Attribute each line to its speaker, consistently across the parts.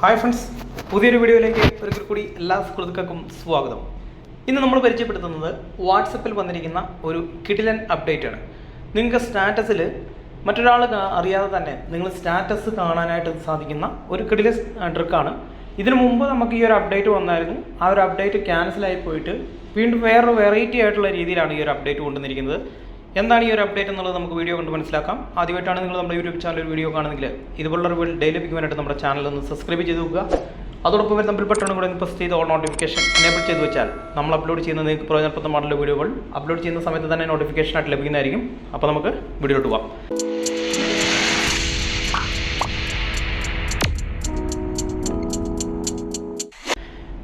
Speaker 1: Hi friends പുതിയൊരു വീഡിയോയിലേക്ക് ഒരിക്കൽ കൂടി എല്ലാ സുഹൃത്തുക്കൾക്കും സ്വാഗതം. ഇന്ന് നമ്മൾ പരിചയപ്പെടുത്തുന്നത് വാട്സപ്പിൽ വന്നിരിക്കുന്ന ഒരു കിടിലൻ അപ്ഡേറ്റ് ആണ്. നിങ്ങൾക്ക് സ്റ്റാറ്റസിൽ മറ്റൊരാൾ അറിയാതെ തന്നെ നിങ്ങൾ സ്റ്റാറ്റസ് കാണാനായിട്ട് സാധിക്കുന്ന ഒരു കിടിലൻ ട്രിക്കാണ് ഇതിനു മുമ്പ് നമുക്ക് ഈ ഒരു അപ്ഡേറ്റ് വന്നായിരുന്നു. ആ ഒരു അപ്ഡേറ്റ് ക്യാൻസലായി പോയിട്ട് വീണ്ടും വേറൊരു വെറൈറ്റി ആയിട്ടുള്ള രീതിയിലാണ് ഈ ഒരു അപ്ഡേറ്റ് കൊണ്ടുവന്നിരിക്കുന്നത്. എന്താണ് ഈ ഒരു അപ്ഡേറ്റ് എന്നുള്ളത് നമുക്ക് വീഡിയോ കൊണ്ട് മനസ്സിലാക്കാം. ആദ്യമായിട്ടാണ് നിങ്ങൾ നമ്മുടെ യൂട്യൂബ് ചാനൽ ഒരു വീഡിയോ കാണുന്നെങ്കിൽ ഇതുപോലുള്ള ഒരു ഡെയിലി ലഭിക്കുവാനായിട്ട് നമ്മുടെ ചാനൽ ഒന്ന് സബ്സ്ക്രൈബ് ചെയ്ത് നോക്കുക. അതോടൊപ്പം വരുന്ന ബിൽ ബട്ടൺ കൂടെ പ്രസ് ചെയ്ത് ഓൾ നോട്ടിഫിക്കേഷൻ എനേബിൾ ചെയ്ത് വെച്ചാൽ നമ്മൾ അപ്ലോഡ് ചെയ്യുന്ന നിങ്ങൾക്ക് പ്രയോജനപ്രദമായിട്ടുള്ള വീഡിയോകൾ അപ്ലോഡ് ചെയ്യുന്ന സമയത്ത് തന്നെ നോട്ടിഫിക്കേഷൻ ആയിട്ട് ലഭിക്കുന്നതായിരിക്കും. അപ്പോൾ നമുക്ക് വീഡിയോയിലോട്ട് പോകാം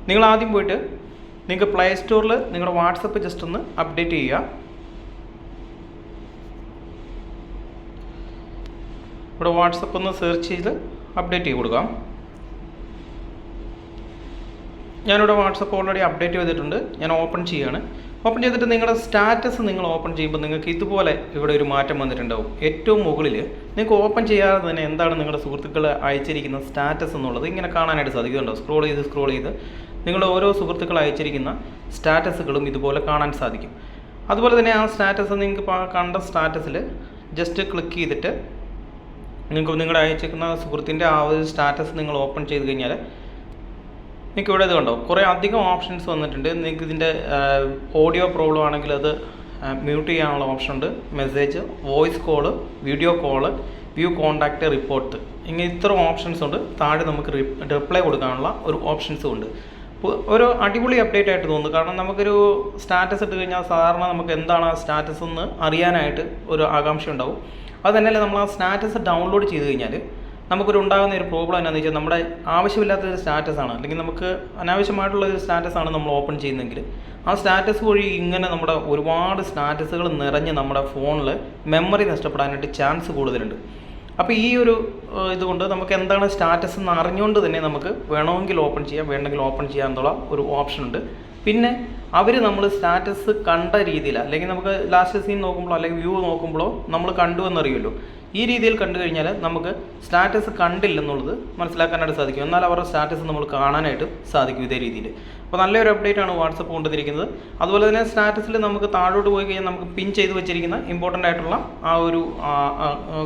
Speaker 1: നിങ്ങൾ ആദ്യം പോയിട്ട് നിങ്ങൾക്ക് പ്ലേ സ്റ്റോറിൽ നിങ്ങളുടെ വാട്സപ്പ് ജസ്റ്റ് ഒന്ന് അപ്ഡേറ്റ് ചെയ്യുക. ഇവിടെ വാട്സപ്പ് ഒന്ന് സെർച്ച് ചെയ്ത് അപ്ഡേറ്റ് ചെയ്ത് കൊടുക്കാം. ഞാനിവിടെ വാട്സപ്പ് ഓൾറെഡി അപ്ഡേറ്റ് ചെയ്തിട്ടുണ്ട്. ഞാൻ ഓപ്പൺ ചെയ്യുകയാണ് ഓപ്പൺ ചെയ്തിട്ട് നിങ്ങളുടെ സ്റ്റാറ്റസ് നിങ്ങൾ ഓപ്പൺ ചെയ്യുമ്പോൾ നിങ്ങൾക്ക് ഇതുപോലെ ഇവിടെ ഒരു മാറ്റം വന്നിട്ടുണ്ടാവും. ഏറ്റവും മുകളിൽ നിങ്ങൾക്ക് ഓപ്പൺ ചെയ്യാതെ തന്നെ എന്താണ് നിങ്ങളുടെ സുഹൃത്തുക്കൾ അയച്ചിരിക്കുന്ന സ്റ്റാറ്റസ് എന്നുള്ളത് ഇങ്ങനെ കാണാനായിട്ട് സാധിക്കുന്നുണ്ടോ? സ്ക്രോൾ ചെയ്ത് സ്ക്രോൾ ചെയ്ത് നിങ്ങളുടെ ഓരോ സുഹൃത്തുക്കൾ അയച്ചിരിക്കുന്ന സ്റ്റാറ്റസുകളും ഇതുപോലെ കാണാൻ സാധിക്കും. അതുപോലെ തന്നെ ആ സ്റ്റാറ്റസ് നിങ്ങൾക്ക് കണ്ട സ്റ്റാറ്റസിൽ ജസ്റ്റ് ക്ലിക്ക് ചെയ്തിട്ട് നിങ്ങൾക്ക് നിങ്ങളുടെ അയച്ചേക്കുന്ന സുഹൃത്തിന്റെ ആ ഒരു സ്റ്റാറ്റസ് നിങ്ങൾ ഓപ്പൺ ചെയ്ത് കഴിഞ്ഞാൽ നിങ്ങൾക്ക് ഇവിടെ ഇത് കണ്ടോ? കുറേ അധികം ഓപ്ഷൻസ് വന്നിട്ടുണ്ട്. നിങ്ങൾക്ക് ഇതിന്റെ ഓഡിയോ പ്രോബ്ലം ആണെങ്കിൽ അത് മ്യൂട്ട് ചെയ്യാനുള്ള ഓപ്ഷൻ ഉണ്ട്. Message voice call video call view contact report ഇങ്ങനെ ഇത്ര ഓപ്ഷൻസ് ഉണ്ട്. താഴെ നമുക്ക് റിപ്ലൈ കൊടുക്കാനുള്ള ഒരു ഓപ്ഷൻസും ഉണ്ട്. ഒരു അടിപൊളി അപ്ഡേറ്റ് ആയിട്ട് തോന്നുന്നു. കാരണം നമുക്കൊരു സ്റ്റാറ്റസ് ഇട്ട് കഴിഞ്ഞാൽ സാധാരണ നമുക്ക് എന്താണ് ആ സ്റ്റാറ്റസ് എന്ന് അറിയാനായിട്ട് ഒരു ആകാംക്ഷ ഉണ്ടാവും. അത് തന്നെയല്ല നമ്മൾ ആ സ്റ്റാറ്റസ് ഡൗൺലോഡ് ചെയ്ത് കഴിഞ്ഞാൽ നമുക്കൊരു ഉണ്ടാകുന്ന ഒരു പ്രോബ്ലം എന്നാന്ന് വെച്ചാൽ നമ്മുടെ ആവശ്യമില്ലാത്ത ഒരു സ്റ്റാറ്റസ് ആണ്. അല്ലെങ്കിൽ നമുക്ക് അനാവശ്യമായിട്ടുള്ള ഒരു സ്റ്റാറ്റസ് ആണ് നമ്മൾ ഓപ്പൺ ചെയ്യുന്നതെങ്കിൽ ആ സ്റ്റാറ്റസ് വഴി ഇങ്ങനെ നമ്മുടെ ഒരുപാട് സ്റ്റാറ്റസുകൾ നിറഞ്ഞ് നമ്മുടെ ഫോണിൽ മെമ്മറി നഷ്ടപ്പെടാനായിട്ട് ചാൻസ് കൂടുതലുണ്ട്. അപ്പോൾ ഈ ഒരു ഇതുകൊണ്ട് നമുക്ക് എന്താണ് സ്റ്റാറ്റസ് എന്ന് അറിഞ്ഞുകൊണ്ട് തന്നെ നമുക്ക് വേണമെങ്കിൽ ഓപ്പൺ ചെയ്യാം വേണമെങ്കിൽ ഓപ്പൺ ചെയ്യാം എന്നുള്ള ഒരു ഓപ്ഷൻ ഉണ്ട്. പിന്നെ അവർ നമ്മൾ സ്റ്റാറ്റസ് കണ്ട രീതിയിൽ അല്ലെങ്കിൽ നമുക്ക് ലാസ്റ്റ് സീൻ നോക്കുമ്പോഴോ അല്ലെങ്കിൽ വ്യൂ നോക്കുമ്പോഴോ നമ്മൾ കണ്ടു എന്നറിയുമല്ലോ. ഈ രീതിയിൽ കണ്ടു കഴിഞ്ഞാൽ നമുക്ക് സ്റ്റാറ്റസ് കണ്ടില്ലെന്നുള്ളത് മനസ്സിലാക്കാനായിട്ട് സാധിക്കും. എന്നാൽ അവരുടെ സ്റ്റാറ്റസ് നമ്മൾ കാണാനായിട്ട് സാധിക്കും ഇതേ രീതിയിൽ. അപ്പോൾ നല്ലൊരു അപ്ഡേറ്റ് ആണ് വാട്സപ്പ് കൊണ്ടുവന്നിരിക്കുന്നത്. അതുപോലെ തന്നെ സ്റ്റാറ്റസിൽ നമുക്ക് താഴോട്ട് പോയി കഴിഞ്ഞാൽ നമുക്ക് പിൻ ചെയ്ത് വെച്ചിരിക്കുന്ന ഇമ്പോർട്ടന്റ് ആയിട്ടുള്ള ആ ഒരു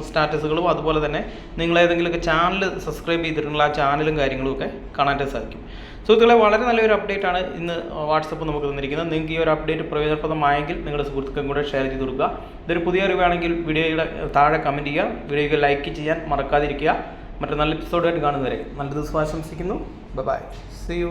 Speaker 1: സ്റ്റാറ്റസുകളും അതുപോലെ തന്നെ നിങ്ങൾ ഏതെങ്കിലുമൊക്കെ ചാനൽ സബ്സ്ക്രൈബ് ചെയ്തിട്ടുള്ള ആ ചാനലും കാര്യങ്ങളും ഒക്കെ കാണാനായിട്ട് സാധിക്കും. സുഹൃത്തുക്കളെ വളരെ നല്ലൊരു അപ്ഡേറ്റ് ആണ് ഇന്ന് വാട്സപ്പ് നമുക്ക് തന്നിരിക്കുന്നത്. നിങ്ങൾക്ക് ഈ ഒരു അപ്ഡേറ്റ് പ്രയോജനപ്രദമായെങ്കിൽ നിങ്ങളുടെ സുഹൃത്തുക്കളും കൂടെ ഷെയർ ചെയ്ത് കൊടുക്കുക. ഇതൊരു പുതിയ അറിവാണെങ്കിൽ വീഡിയോയുടെ താഴെ കമന്റ് ചെയ്യുക. വീഡിയോയ്ക്ക് ലൈക്ക് ചെയ്യാൻ മറക്കാതിരിക്കുക. മറ്റൊരു നല്ല എപ്പിസോഡായിട്ട് കാണുന്നവരെ നല്ല ദിവസം ആശംസിക്കുന്നു. By C U